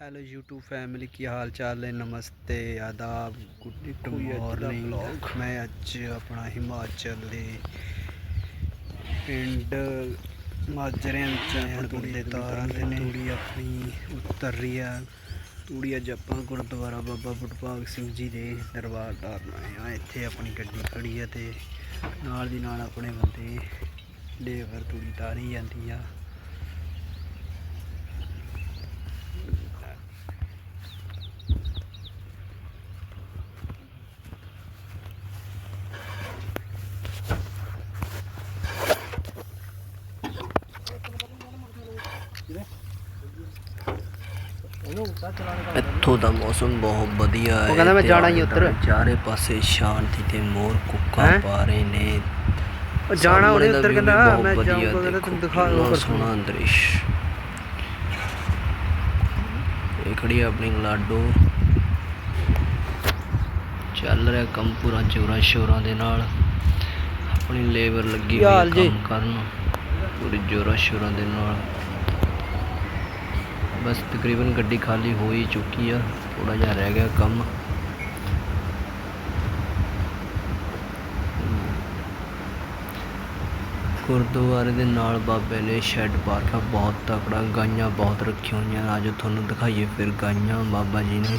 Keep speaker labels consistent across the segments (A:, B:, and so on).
A: Hello YouTube family ਕੀ ਹਾਲ ਚਾਲ ਹੈ ਨਮਸਤੇ ਆਦਾਬ ਗੁੱਡ ਮਾਰਨਿੰਗ
B: vlog।
A: ਮੈਂ ਅੱਜ ਆਪਣਾ ਹਿਮਾਚਲ ਦੇ ਪਿੰਡ ਮਾਜਰਿਆਂ ਚ ਆਇਆ। ਤੂੜੀ ਦੇ ਤਾਰਾਂ ਤੇ ਤੂੜੀ ਆਪਣੀ ਉਤਰ ਰਹੀ ਆ। ਤੂੜੀ ਅੱਜ ਆਪਾਂ ਗੁਰਦੁਆਰਾ ਬਾਬਾ ਬੁੱਢਭਾਗ ਸਿੰਘ ਜੀ ਦੇ ਦਰਬਾਰ ਤਾਰਨ ਆਏ ਆ। ਇੱਥੇ ਆਪਣੀ ਗੱਡੀ ਖੜੀ ਆ ਤੇ ਨਾਲ ਦੀ ਨਾਲ ਆਪਣੇ ਬੰਦੇ ਲੇਬਰ ਤੂੜੀ ਤਾਰੀ ਜਾਂਦੀ ਆ। ਇੱਥੋਂ ਦਾ ਮੌਸਮ ਬਹੁਤ ਵਧੀਆ ਹੈ
B: ਉਹ ਕਹਿੰਦਾ ਮੈਂ ਜਾਣਾ ਹੀ ਉੱਧਰ।
A: ਚਾਰੇ ਪਾਸੇ ਸ਼ਾਂਤੀ ਤੇ ਮੋਰ ਕੁੱਕਾ? ਪਾ ਰਹੇ ਨੇ।
B: ਉਹ ਜਾਣਾ ਉਹਨੇ ਉੱਧਰ ਕਹਿੰਦਾ ਮੈਂ ਜਾਊਂਗਾ ਕਹਿੰਦਾ ਤੈਨੂੰ ਦਿਖਾ ਦੂੰਗਾ
A: ਸੋਹਣਾ ਦ੍ਰਿਸ਼। ਇਹ ਖੜੀ ਆਪਣੀ ਲਾਡੋ। ਚੱਲ ਰਿਹਾ ਕੰਮ ਪੂਰਾ ਜੋਰਾਂ ਸ਼ੋਰਾਂ ਦੇ ਨਾਲ। ਆਪਣੀ ਲੇਬਰ ਲੱਗੀ ਹੋਈ? ਕੰਮ ਕਰਨ। ਪੂਰੀ ਜੋਰਾਂ ਸ਼ੋਰਾਂ ਦੇ ਨਾਲ। ਬਸ ਤਕਰੀਬਨ ਗੱਡੀ ਖਾਲੀ ਹੋ ਹੀ ਚੁੱਕੀ ਆ ਥੋੜਾ ਜਿਹਾ ਰਹਿ ਗਿਆ ਕੰਮ ਗੁਰਦੁਆਰੇ ਦੇ ਨਾਲ ਬਾਬੇ ਨੇ ਸ਼ੈੱਡ ਪਾ ਰੱਖਿਆ ਬਹੁਤ ਤਕੜਾ ਗਾਈਆਂ ਬਹੁਤ ਰੱਖੀਆਂ ਹੋਈਆਂ ਨੇ। ਅੱਜ ਤੁਹਾਨੂੰ ਦਿਖਾਈਏ ਫਿਰ ਗਾਈਆਂ ਬਾਬਾ ਜੀ ਨੇ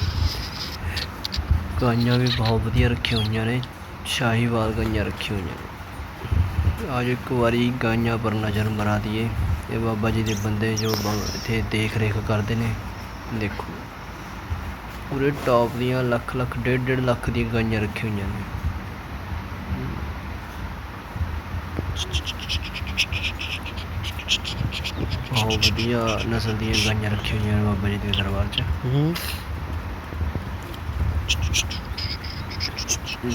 A: ਗਾਈਆਂ ਵੀ ਬਹੁਤ ਵਧੀਆ ਰੱਖੀਆਂ ਹੋਈਆਂ ਨੇ ਸ਼ਾਹੀਵਾਲ ਗਾਈਆਂ ਰੱਖੀਆਂ ਹੋਈਆਂ ਨੇ ਅੱਜ ਇੱਕ ਵਾਰੀ ਗਾਈਆਂ ਪਰ ਨਜ਼ਰ ਮਰਾ ਦਈਏ ਇਹ ਬਾਬਾ ਜੀ ਦੇ ਬੰਦੇ ਜੋ ਇੱਥੇ ਦੇਖ ਰੇਖ ਕਰਦੇ ਨੇ ਦੇਖੋ। ਪੂਰੇ ਟੌਪ ਦੀਆਂ ਲੱਖ ਲੱਖ ਡੇਢ ਡੇਢ ਲੱਖ ਦੀਆਂ ਗਾਈਆਂ ਰੱਖੀਆਂ ਹੋਈਆਂ ਨੇ। ਬਹੁਤ ਵਧੀਆ ਨਸਲ ਦੀਆਂ ਗਾਈਆਂ ਰੱਖੀਆਂ ਹੋਈਆਂ ਨੇ ਬਾਬਾ ਜੀ ਦੇ ਦਰਬਾਰ 'ਚ।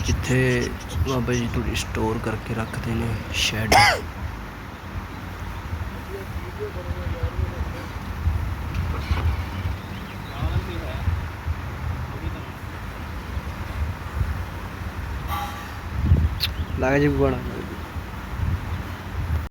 A: ਜਿੱਥੇ ਬਾਬਾ ਜੀ ਥੋੜੀ ਸਟੋਰ ਕਰਕੇ ਰੱਖਦੇ ਨੇ ਸ਼ੈਡ
B: ਲੱਗ ਜੀ ਬਣਾ